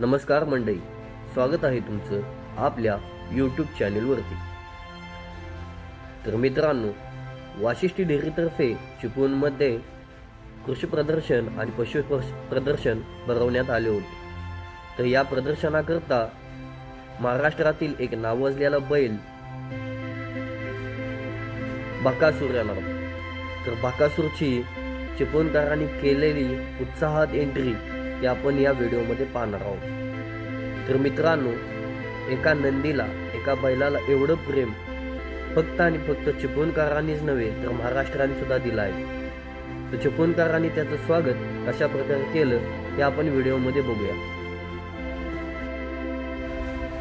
नमस्कार मंडळी स्वागत आहे तुमचं आपल्या यूट्यूब चॅनेलवरती तर मित्रांनो वाशिष्ठी डेअरीतर्फे चिपळूणमध्ये कृषी प्रदर्शन आणि पशु प्रदर्शन भरवण्यात आले होते. तर या प्रदर्शनाकरता महाराष्ट्रातील एक नावाजलेला बैल बकासूर येणार तर बकासूरची चिपळूणकरांनी केलेली उत्साहात एंट्री ते आपण या व्हिडिओमध्ये पाहणार आहोत. तर मित्रांनो एका नंदीला एका बैलाला एवढं प्रेम फक्त आणि फक्त चिपळूणकरांनीच नव्हे तर महाराष्ट्राने सुद्धा दिलं आहे तर चिपळूणकरांनी त्याचं स्वागत कशा प्रकारे केलं हे आपण व्हिडिओमध्ये बघूया.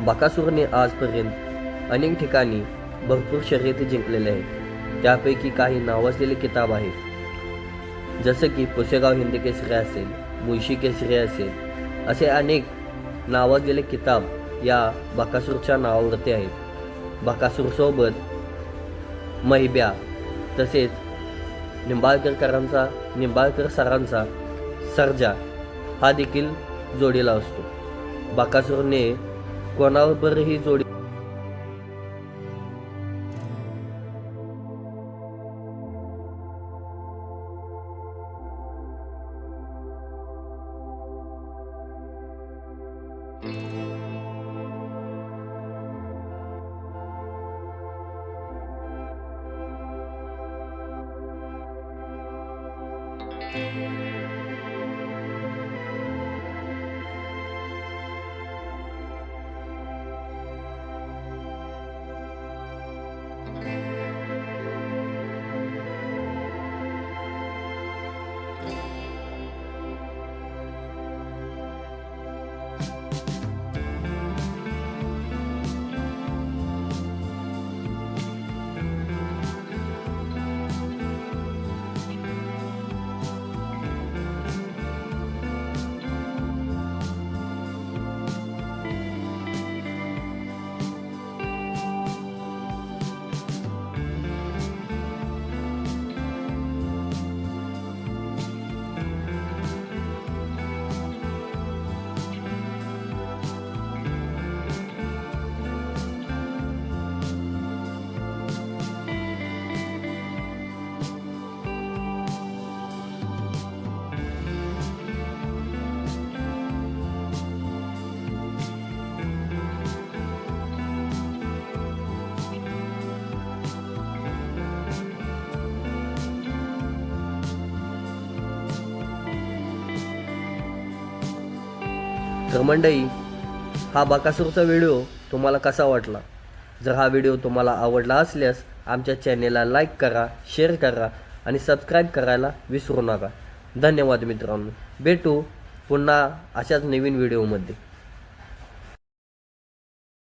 बाकासूरने आजपर्यंत अनेक ठिकाणी भरपूर शर्यती जिंकलेल्या आहेत. त्यापैकी काही नावाजलेले किताब आहेत. जसं की पुसेगाव हिंदकेसरी असेल मुळशी केसरी असेल असे अनेक नावाजलेले किताब या बकासूरच्या नावावरती आहेत. बकासूरसोबत महिब्या तसेच निंबाळकरकरांचा निंबाळकर सरांचा सर्जा हा देखील जोडीला असतो. बकासूरने कोणावरही जोडी जोडी तर मंडई हा बकासूरचा व्हिडिओ तुम्हाला कसा वाटला? जर हा व्हिडिओ तुम्हाला आवडला असल्यास आमच्या चॅनेलला लाईक करा शेअर करा आणि सबस्क्राईब करायला विसरू नका. धन्यवाद मित्रांनो. भेटू पुन्हा अशाच नवीन व्हिडिओमध्ये.